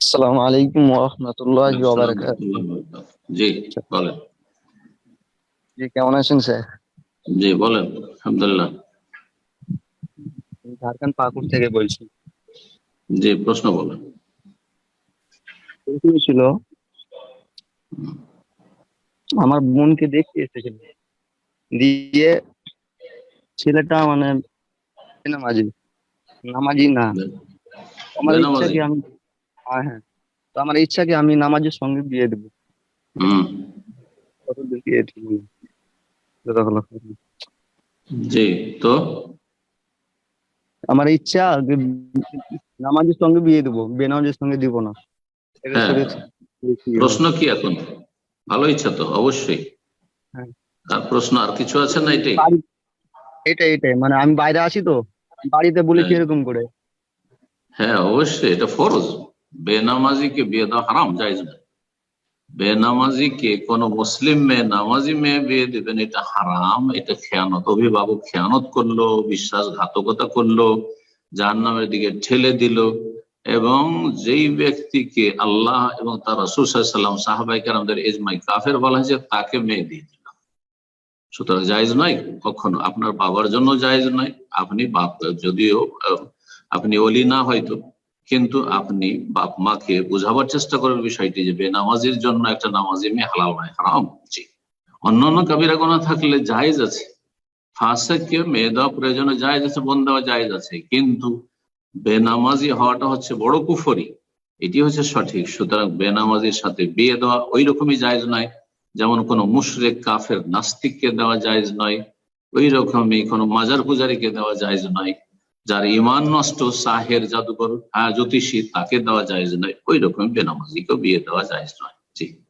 আসসালামু আলাইকুম ওয়া রাহমাতুল্লাহি ওয়া বারাকাতুহু জি বলেন। জি কেমন আছেন স্যার? জি বলেন আলহামদুলিল্লাহ। ঝাড়খণ্ড পাকুড় থেকে বলছি। জি প্রশ্ন বলেন। প্রশ্ন ছিল আমার বোনকে দেখতে এসেছিল। দিয়ে ছেলেটা মানে নামাজি। নামাজি না। আমার ইচ্ছা কি আমি হ্যাঁ হ্যাঁ তো আমার ইচ্ছা কি আমি নামাজের সঙ্গে বিয়ে দেবো। বিয়ে ঠিক। জি তো? আমার ইচ্ছা নামাজের সঙ্গে বিয়ে দেবো বেনামাজের সঙ্গে দিব না। হ্যাঁ। প্রশ্ন কি এখন? ভালো ইচ্ছা তো অবশ্যই। হ্যাঁ। আর প্রশ্ন আর কিছু আছে না এটাই? এটাই এটাই। মানে আমি বাইরে আছি তো বাড়িতে বলেছি হ্যাঁ। এরকম করে। হ্যাঁ অবশ্যই। এটা ফরজ। বেনামাজিকে বিয়ে দেওয়া হারাম, জায়েজ না বেনামাজিকে কোন মুসলিম মেয়ে, নামাজি মেয়ে বিয়ে দিবেন এটা হারাম। এটা খেয়ানত, অভিভাবক খেয়ানত করল, বিশ্বাসঘাতকতা করল, জাহান্নামের দিকে ঠেলে দিল এবং যেই ব্যক্তিকে আল্লাহ এবং তার রসুল সাল্লাম সাহাবাই কালামদের এজমাই কাফের বলা হয়েছে, তাকে মেয়ে দিয়ে দিল। সুতরাং জায়েজ নয়, কখনো আপনার বাবার জন্য জায়েজ নয়, আপনি বাপ, যদিও আপনি অলি না হয়তো। কিন্তু আপনি বাপ মাকে বোঝাবার চেষ্টা করার বিষয়টি যে বেনামাজির জন্য একটা নামাজি মেয়ে হালাল নয়, হারাম। জি। অন্যান্য কাবিরা গোনা থাকলে জায়েজ আছে। ফাঁসেককে মেয়ে দেওয়া প্রয়োজনে জায়েজ আছে, বোন দেওয়া জায়েজ আছে। কিন্তু বেনামাজি হওয়াটা হচ্ছে বড় কুফরি। এটি হচ্ছে সঠিক। সুতরাং বেনামাজির সাথে বিয়ে দেওয়া ওই রকমই জায়েজ নয়। যেমন কোনো মুশরেক কাফের নাস্তিককে দেওয়া জায়েজ নয়। ওই রকমই কোনো মাজার পূজারীকে দেওয়া জায়েজ নয়। যার ইমান নষ্ট, সাহের জাদুঘর জ্যোতিষী তাকে দেওয়া যায় নয়। ওই রকম বেনামাজিকে বিয়ে দেওয়া যায় নয়। জি।